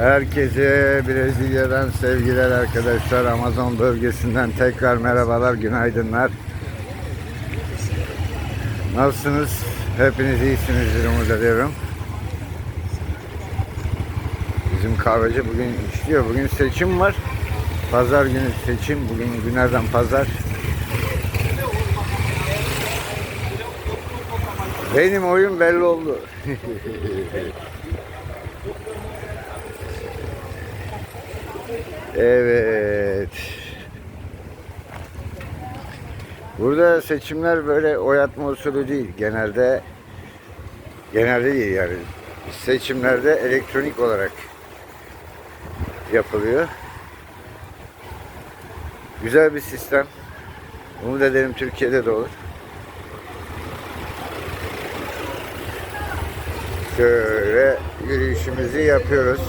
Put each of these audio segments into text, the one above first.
Herkese Brezilya'dan sevgiler arkadaşlar. Amazon bölgesinden tekrar merhabalar, günaydınlar. Nasılsınız? Hepiniz iyisinizdir umut ediyorum. Bizim kahveci bugün işliyor. Bugün seçim var. Pazar günü seçim. Bugün günlerden pazar. Benim oyun belli oldu. Evet. Burada seçimler böyle oy atma usulü değil. Genelde genelde değil yani. Seçimlerde elektronik olarak yapılıyor. Güzel bir sistem. Umut ederim Türkiye'de de olur. Şöyle yürüyüşümüzü yapıyoruz.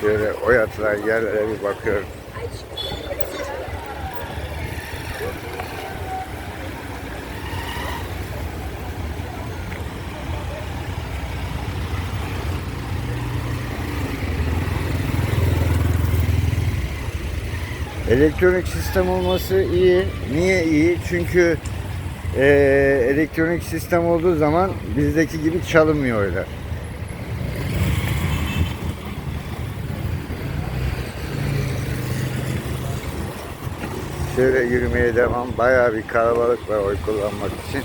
Şöyle o yatılan yerlere bir bakıyorum. Elektronik sistem olması iyi. Niye iyi? Çünkü eee, elektronik sistem olduğu zaman bizdeki gibi çalınmıyor oylar. Şöyle yürümeye devam. Bayağı bir kalabalık var oy kullanmak için.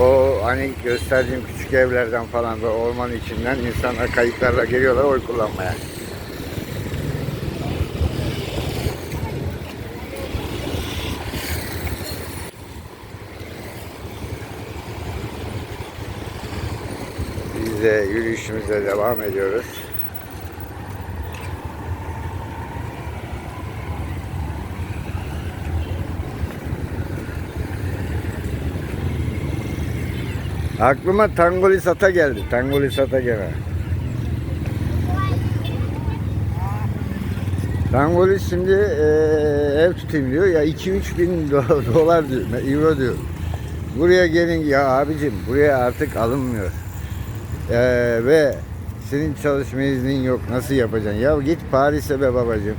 O hani gösterdiğim küçük evlerden falan da orman içinden insanlar kayıklarla geliyorlar oy kullanmaya. Biz de yürüyüşümüze devam ediyoruz. Aklıma Tangolisat'a geldi. Tangolisat'a gene. Tangolis şimdi eee, ev tutayım diyor. Ya 2-3 bin do- dolar diyor. Euro diyor. Buraya gelin ya abicim buraya artık alınmıyor. Eee, ve senin çalışma iznin yok. Nasıl yapacaksın? Ya git Paris'e be babacım.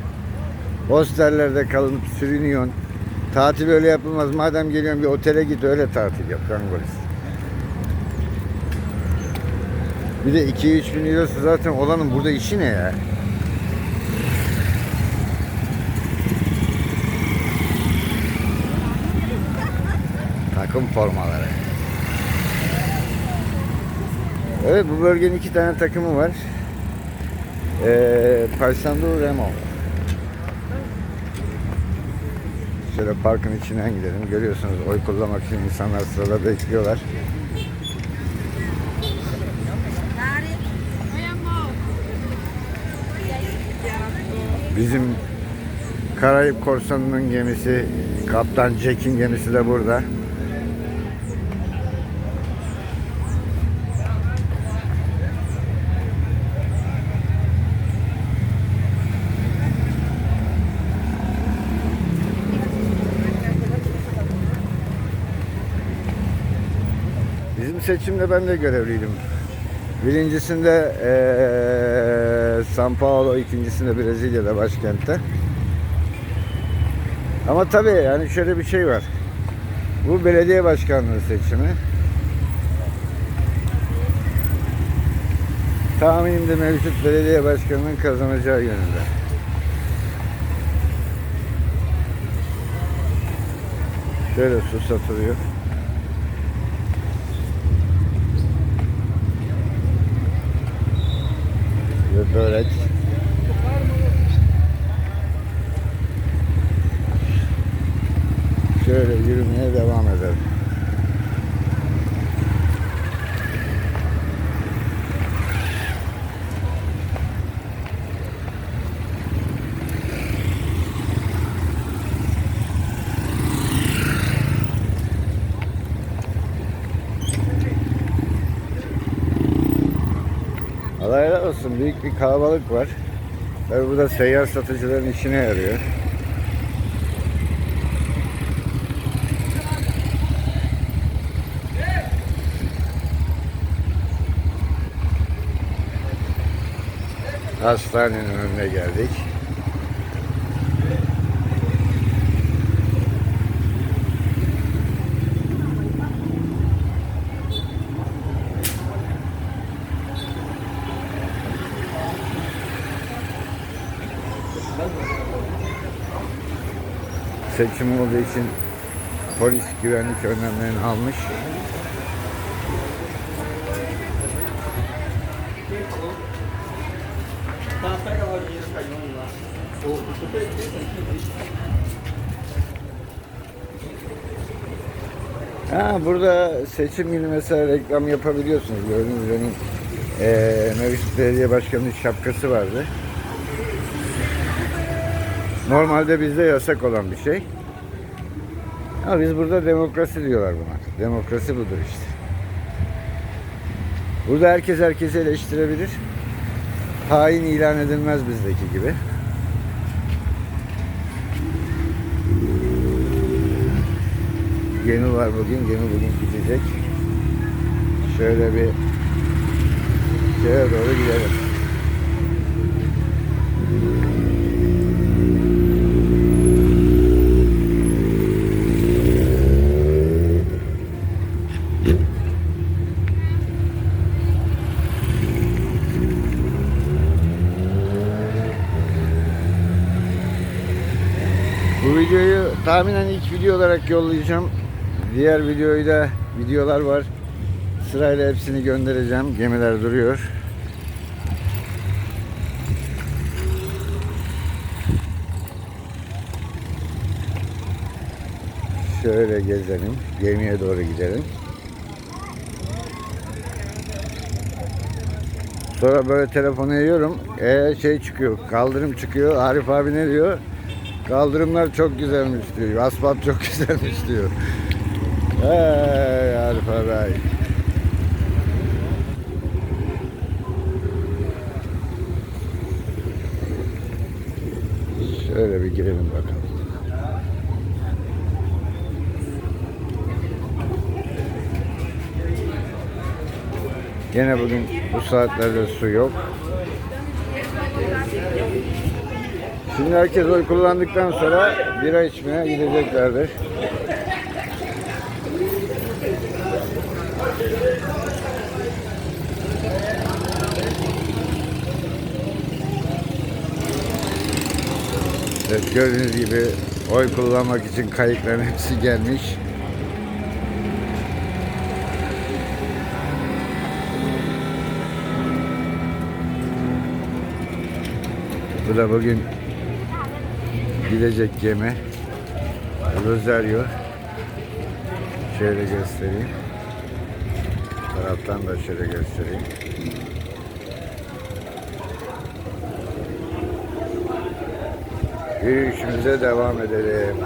Hostellerde kalınıp sürünüyorsun. Tatil öyle yapılmaz. Madem geliyorsun bir otele git öyle tatil yap Tangolis. Bir de 2-3 bin lirası zaten olanın burada işi ne ya? Takım formaları. Evet bu bölgenin iki tane takımı var. Ee, Paysandu Remo. Şöyle parkın içinden gidelim. Görüyorsunuz oy kullanmak için insanlar sırada bekliyorlar. Bizim Karayip Korsanı'nın gemisi, Kaptan Jack'in gemisi de burada. Bizim seçimde ben de görevliydim. Birincisinde eee São Paulo, ikincisinde Brezilya'da başkentte. Ama tabii yani şöyle bir şey var. Bu belediye başkanlığı seçimi. Tahminimde mevcut belediye başkanının kazanacağı yönünde. Şöyle su satılıyor. Ve börek. Şöyle yürümeye devam edelim. Olsun büyük bir kalabalık var. Tabii bu da seyyar satıcıların işine yarıyor. Hastanenin önüne geldik. Seçim olduğu için polis güvenlik önlemlerini almış. Ha, burada seçim günü mesela reklam yapabiliyorsunuz. Gördüğünüz benim eee Mevcut Belediye Başkanı'nın şapkası vardı. Normalde bizde yasak olan bir şey. Ama biz burada demokrasi diyorlar buna. Demokrasi budur işte. Burada herkes herkesi eleştirebilir. Hain ilan edilmez bizdeki gibi. Gemi var bugün. Gemi bugün gidecek. Şöyle bir şeye doğru gidelim. Bu videoyu tahminen ilk video olarak yollayacağım. Diğer videoyu da videolar var. Sırayla hepsini göndereceğim. Gemiler duruyor. Şöyle gezelim. Gemiye doğru gidelim. Sonra böyle telefonu yiyorum. E şey çıkıyor. Kaldırım çıkıyor. Arif abi ne diyor? Kaldırımlar çok güzelmiş diyor. Asfalt çok güzelmiş diyor. Hey Arif abi. Şöyle bir girelim bakalım. Yine bugün bu saatlerde su yok. Şimdi herkes oy kullandıktan sonra bira içmeye gideceklerdir. Evet gördüğünüz gibi oy kullanmak için kayıkların hepsi gelmiş. Bu da bugün gidecek gemi. Rosario. Şöyle göstereyim. Taraftan da şöyle göstereyim. Yürüyüşümüze devam edelim.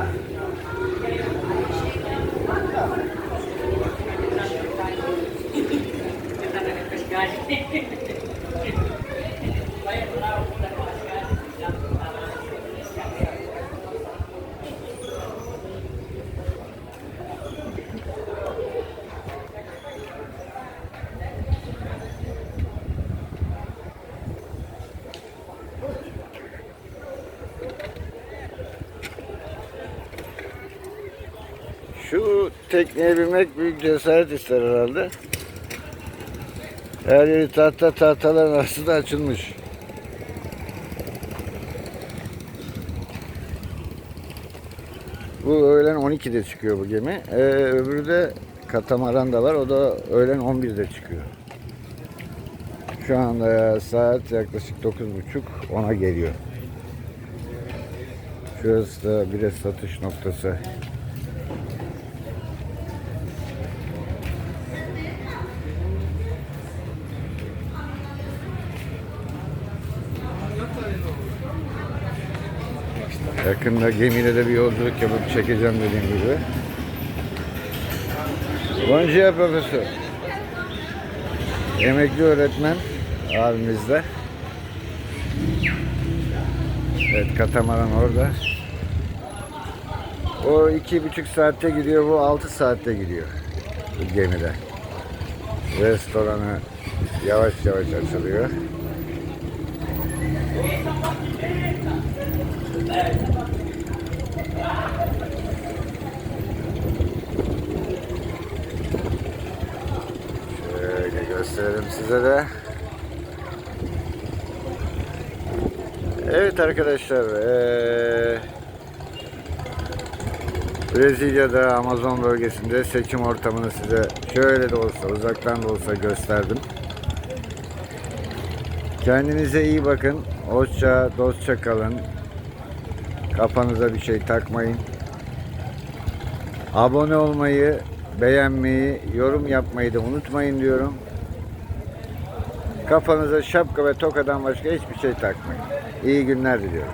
Şu tekneye binmek büyük cesaret ister herhalde. Her yeri tahta tahtaların arası da açılmış. Bu öğlen 12'de çıkıyor bu gemi. Ee, öbürü de katamaran da var. O da öğlen 11'de çıkıyor. Şu anda saat yaklaşık 9.30 ona geliyor. Şurası da bir satış noktası. Yakında gemiyle de bir yolculuk yapıp çekeceğim dediğim gibi. Bonjour profesör. Emekli öğretmen. abimizle. Evet katamaran orada. O iki buçuk saatte gidiyor, bu altı saatte gidiyor bu gemide. Restoranı yavaş yavaş açılıyor. Şöyle gösterelim size de. Evet arkadaşlar, eee, Brezilya'da Amazon bölgesinde seçim ortamını size şöyle de olsa uzaktan da olsa gösterdim. Kendinize iyi bakın. Hoşça, dostça kalın. Kafanıza bir şey takmayın. Abone olmayı, beğenmeyi, yorum yapmayı da unutmayın diyorum. Kafanıza şapka ve tokadan başka hiçbir şey takmayın. İyi günler diliyorum.